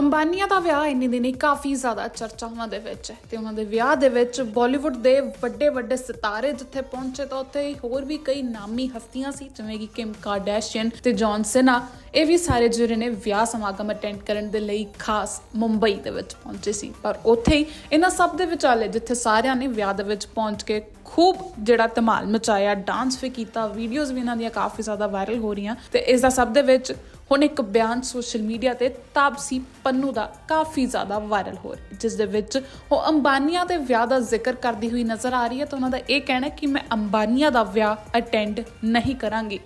ਅੰਬਾਨੀਆਂ ਦਾ ਵਿਆਹ ਇੰਨੇ ਦਿਨੀ ਕਾਫੀ ਜ਼ਿਆਦਾ ਚਰਚਾਵਾਂ ਦੇ ਵਿੱਚ ਹੈ ਤੇ ਉਹਨਾਂ ਦੇ ਵਿਆਹ ਦੇ ਵਿੱਚ ਬਾਲੀਵੁੱਡ ਦੇ ਵੱਡੇ ਵੱਡੇ ਸਿਤਾਰੇ ਜਿੱਥੇ ਪਹੁੰਚੇ ਤਾਂ ਉੱਥੇ ਹੋਰ ਵੀ ਕਈ ਨਾਮੀ ਹਸਤੀਆਂ ਸੀ, ਜਿਵੇਂ ਕਿ ਕਿਮ ਕਾਰਡੈਸ਼ੀਅਨ ਤੇ ਜੌਨ ਸਿਨਾ ਇਹ ਵੀ ਸਾਰੇ ਜਿਹੜੇ ਨੇ ਵਿਆਹ ਸਮਾਗਮ ਅਟੈਂਡ ਕਰਨ ਦੇ ਲਈ ਖਾਸ ਮੁੰਬਈ ਦੇ ਵਿੱਚ ਪਹੁੰਚੇ ਸੀ। ਪਰ ਉੱਥੇ ਹੀ ਇਹਨਾਂ ਸਭ ਦੇ ਵਿਚਾਲੇ ਜਿੱਥੇ ਸਾਰਿਆਂ ਨੇ ਵਿਆਹ ਦੇ ਵਿੱਚ ਪਹੁੰਚ ਕੇ ਖੂਬ ਜਿਹੜਾ ਧਮਾਲ ਮਚਾਇਆ ਡਾਂਸ ਵੀ ਕੀਤਾ ਵੀਡੀਓਜ਼ ਵੀ ਇਹਨਾਂ ਦੀਆਂ ਕਾਫੀ ਜ਼ਿਆਦਾ ਵਾਇਰਲ ਹੋ ਰਹੀਆਂ ਤੇ ਇਸ ਦਾ ਸਭ ਦੇ ਵਿੱਚ ਹੁਣ ਇੱਕ ਬਿਆਨ ਸੋਸ਼ਲ ਮੀਡੀਆ ਤੇ ਤਾਪਸੀ ਪੰਨੂ ਦਾ ਕਾਫੀ ਜ਼ਿਆਦਾ ਵਾਇਰਲ ਹੋ ਰਿਹਾ ਜਿਸ ਦੇ ਵਿੱਚ ਉਹ ਅੰਬਾਨੀਆਂ ਦੇ ਵਿਆਹ ਦਾ ਜ਼ਿਕਰ ਕਰਦੀ ਹੋਈ ਨਜ਼ਰ ਆ ਰਹੀ ਹੈ ਤਾਂ ਉਹਨਾਂ ਦਾ ਇਹ ਕਹਿਣਾ ਕਿ ਮੈਂ ਅੰਬਾਨੀਆਂ ਦਾ ਵਿਆਹ ਅਟੈਂਡ ਨਹੀਂ ਕਰਾਂਗੀ।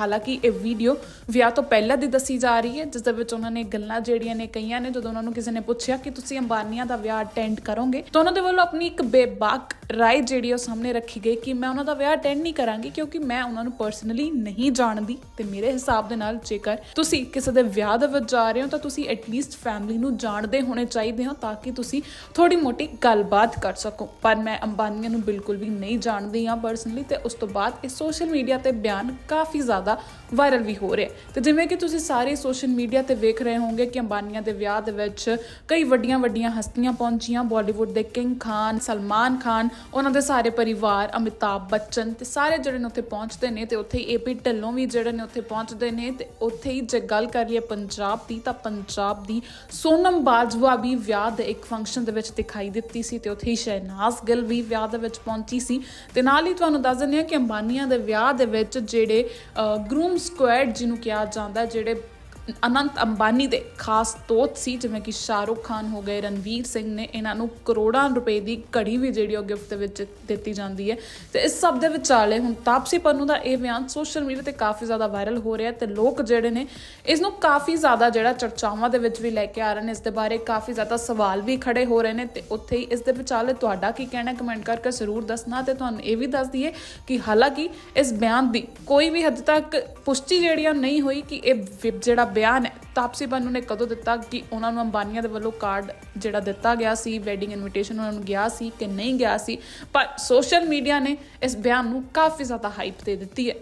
ਹਾਲਾਂਕਿ ਇਹ ਵੀਡੀਓ ਵਿਆਹ ਤੋਂ ਪਹਿਲਾਂ ਦੀ ਦੱਸੀ ਜਾ ਰਹੀ ਹੈ, ਜਿਸ ਦੇ ਵਿੱਚ ਉਹਨਾਂ ਨੇ ਗੱਲਾਂ ਜਿਹੜੀਆਂ ਨੇ ਕਈਆਂ ਨੇ, ਜਦੋਂ ਉਹਨਾਂ ਨੂੰ ਕਿਸੇ ਨੇ ਪੁੱਛਿਆ ਕਿ ਤੁਸੀਂ ਅੰਬਾਨੀਆਂ ਦਾ ਵਿਆਹ ਅਟੈਂਡ ਕਰੋਗੇ, ਤਾਂ ਉਹਨਾਂ ਦੇ ਵੱਲੋਂ ਆਪਣੀ ਇੱਕ ਬੇਬਾਕ ਰਾਏ ਜਿਹੜੀ ਉਹ ਸਾਹਮਣੇ ਰੱਖੀ ਗਈ ਕਿ ਮੈਂ ਉਹਨਾਂ ਦਾ ਵਿਆਹ ਅਟੈਂਡ ਨਹੀਂ ਕਰਾਂਗੀ ਕਿਉਂਕਿ ਮੈਂ ਉਹਨਾਂ ਨੂੰ ਪਰਸਨਲੀ ਨਹੀਂ ਜਾਣਦੀ ਤੇ ਮੇਰੇ ਹਿਸਾਬ ਦੇ ਨਾਲ ਜੇਕਰ ਤੁਸੀਂ ਕਿਸੇ ਦੇ ਵਿਆਹ ਦੇ ਵਿੱਚ ਜਾ ਰਹੇ ਹੋ, ਤਾਂ ਤੁਸੀਂ ਐਟਲੀਸਟ ਫੈਮਿਲੀ ਨੂੰ ਜਾਣਦੇ ਹੋਣੇ ਚਾਹੀਦੇ ਹੋ ਤਾਂ ਕਿ ਤੁਸੀਂ ਥੋੜੀ ਮੋਟੀ ਗੱਲਬਾਤ ਕਰ ਸਕੋ। ਪਰ ਮੈਂ ਅੰਬਾਨੀਆਂ ਨੂੰ ਬਿਲਕੁਲ ਵੀ ਨਹੀਂ ਜਾਣਦੀ ਹਾਂ ਪਰਸਨਲੀ ਤੇ ਉਸ ਤੋਂ ਬਾਅਦ ਇਹ ਸੋਸ਼ਲ ਮੀਡੀਆ ਤੇ ਬਿਆਨ ਕਾਫੀ ਜ਼ਿਆਦਾ ਵਾਇਰਲ ਵੀ ਹੋ ਰਿਹਾ ਹੈ। ਤੇ ਜਿਵੇਂ ਕਿ ਤੁਸੀਂ ਸਾਰੇ ਸੋਸ਼ਲ ਮੀਡੀਆ ਤੇ ਵੇਖ ਰਹੇ ਹੋਵੋਗੇ ਕਿ ਅੰਬਾਨੀਆਂ ਦੇ ਵਿਆਹ ਦੇ ਵਿੱਚ ਕਈ ਵੱਡੀਆਂ ਵੱਡੀਆਂ ਹਸਤੀਆਂ ਪਹੁੰਚੀਆਂ ਬਾਲੀਵੁੱਡ ਦੇ ਕਿੰਗ ਖਾਨ ਸਲਮਾਨ ਖਾਨ ਉਹਨਾਂ ਦੇ ਸਾਰੇ ਪਰਿਵਾਰ, ਅਮਿਤਾਭ ਬੱਚਨ ਤੇ ਸਾਰੇ ਜਿਹੜੇ ਨੇ ਉੱਥੇ ਪਹੁੰਚਦੇ ਨੇ ਤੇ ਉੱਥੇ ਹੀ ਏਪੀ ਢਿੱਲੋਂ ਵੀ ਜਿਹੜੇ ਨੇ ਉੱਥੇ ਪਹੁੰਚਦੇ ਨੇ ਤੇ ਉੱਥੇ ਹੀ ਜੇ ਗੱਲ ਕਰ ਲਈਏ ਪੰਜਾਬ ਦੀ ਤਾਂ ਪੰਜਾਬ ਦੀ ਸੋਨਮ ਬਾਜਵਾ ਵੀ ਵਿਆਹ ਦੇ ਇੱਕ ਫੰਕਸ਼ਨ ਦੇ ਵਿੱਚ ਦਿਖਾਈ ਦਿੱਤੀ ਸੀ ਤੇ ਉੱਥੇ ਹੀ ਸ਼ਹਿਨਾਜ਼ ਗਿੱਲ ਵੀ ਵਿਆਹ ਦੇ ਵਿੱਚ ਪਹੁੰਚੀ ਸੀ ਤੇ ਨਾਲ ਹੀ ਤੁਹਾਨੂੰ ਦੱਸ ਦਿੰਦੇ ਹਾਂ ਕਿ ਅੰਬਾਨੀਆਂ ਦੇ ਵਿਆਹ ਦੇ ਵਿੱਚ ਜਿਹੜੇ ਗਰੂਮ ਸਕੁਐਡ ਜਿਹਨੂੰ ਕਿਹਾ ਜਾਂਦਾ ਜਿਹੜੇ ਅਨੰਤ ਅੰਬਾਨੀ ਦੇ ਖਾਸ ਤੋਤ ਸੀ, ਜਿਵੇਂ ਕਿ ਸ਼ਾਹਰੁਖ ਖਾਨ ਹੋ ਗਏ, ਰਣਵੀਰ ਸਿੰਘ ਨੇ ਇਹਨਾਂ ਨੂੰ ਕਰੋੜਾਂ ਰੁਪਏ ਦੀ ਘੜੀ ਵੀ ਜਿਹੜੀ ਉਹ ਗਿਫਟ ਦੇ ਵਿੱਚ ਦਿੱਤੀ ਜਾਂਦੀ ਹੈ। ਤੇ ਇਸ ਸਭ ਦੇ ਵਿਚਾਲੇ ਹੁਣ ਤਾਪਸੀ ਪੰਨੂ ਦਾ ਇਹ ਬਿਆਨ ਸੋਸ਼ਲ ਮੀਡੀਆ ਤੇ ਕਾਫੀ ਜ਼ਿਆਦਾ ਵਾਇਰਲ ਹੋ ਰਿਹਾ ਤੇ ਲੋਕ ਜਿਹੜੇ ਨੇ ਇਸ ਨੂੰ ਕਾਫੀ ਜ਼ਿਆਦਾ ਜਿਹੜਾ ਚਰਚਾਵਾਂ ਦੇ ਵਿੱਚ ਵੀ ਲੈ ਕੇ ਆ ਰਹੇ ਨੇ, ਇਸ ਦੇ ਬਾਰੇ ਕਾਫੀ ਜ਼ਿਆਦਾ ਸਵਾਲ ਵੀ ਖੜੇ ਹੋ ਰਹੇ ਨੇ ਤੇ ਉੱਥੇ ਹੀ ਇਸ ਦੇ ਵਿਚਾਲੇ ਤੁਹਾਡਾ ਕੀ ਕਹਿਣਾ ਕਮੈਂਟ ਕਰਕੇ ਜ਼ਰੂਰ ਦੱਸਣਾ ਤੇ ਤੁਹਾਨੂੰ ਇਹ ਵੀ ਦੱਸ ਦਈਏ ਕਿ ਹਾਲਾਂਕਿ ਇਸ ਬਿਆਨ ਦੀ ਕੋਈ ਵੀ ਹੱਦ ਤੱਕ ਪੁਸ਼ਟੀ ਜਿਹੜੀ ਆ ਨਹੀਂ ਹੋਈ ਕਿ ਇਹ ਵਿ- ਜਿਹੜਾ ਬਿਆਨ ਹੈ ਤਾਪਸੀ ਪੰਨੂ ਨੇ ਕਦੋਂ ਦਿੱਤਾ ਕਿ ਉਹਨਾਂ ਨੂੰ ਅੰਬਾਨੀਆਂ ਦੇ ਵੱਲੋਂ ਕਾਰਡ ਜਿਹੜਾ ਦਿੱਤਾ ਗਿਆ ਸੀ ਵੈਡਿੰਗ ਇਨਵੀਟੇਸ਼ਨ ਉਹਨਾਂ ਨੂੰ ਗਿਆ ਸੀ ਕਿ ਨਹੀਂ ਗਿਆ ਸੀ? ਪਰ ਸੋਸ਼ਲ ਮੀਡੀਆ ਨੇ ਇਸ ਬਿਆਨ ਨੂੰ ਕਾਫੀ ਜ਼ਿਆਦਾ ਹਾਈਪ ਦੇ ਦਿੱਤੀ ਹੈ।